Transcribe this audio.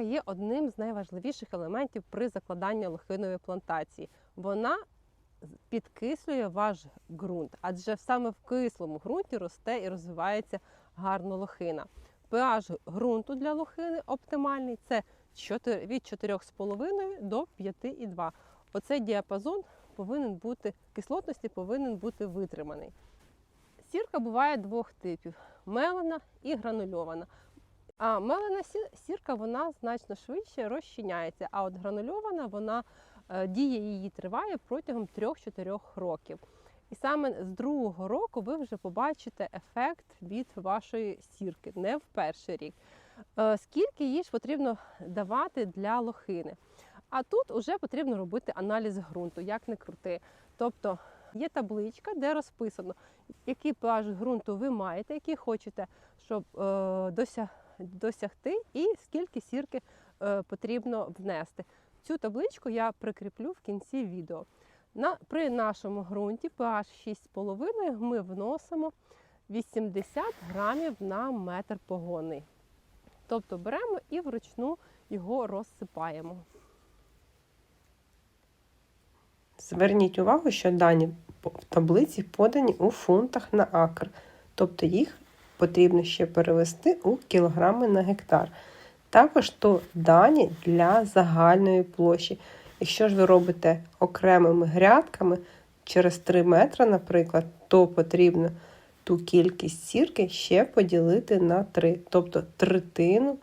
Сірка є одним з найважливіших елементів при закладанні лохинової плантації. Вона підкислює ваш ґрунт, адже саме в кислому ґрунті росте і розвивається гарно лохина. pH ґрунту для лохини оптимальний це 4, від 4,5 до 5,2. Оцей діапазон повинен бути кислотності повинен бути витриманий. Сірка буває двох типів: мелена і гранульована. А мелена сірка вона значно швидше розчиняється, а от гранульована вона е, дія її триває протягом 3-4 років. І саме з другого року ви вже побачите ефект від вашої сірки, не в перший рік. Е, Скільки їй ж потрібно давати для лохини? А тут вже потрібно робити аналіз ґрунту, як не крути. Тобто є табличка, де розписано, який pH ґрунту ви маєте, який хочете, щоб е, дося- досягти, і скільки сірки е, потрібно внести. Цю табличку я прикріплю в кінці відео. На, при нашому ґрунті pH 6,5 ми вносимо 80 грамів на метр погонний. Тобто беремо і вручну його розсипаємо. Зверніть увагу, що дані в таблиці подані у фунтах на акр, тобто їх потрібно ще перевести у кілограми на гектар. Також то дані для загальної площі. Якщо ж ви робите окремими грядками через 3 метри, наприклад, то потрібно ту кількість сірки ще поділити на 3, тобто третину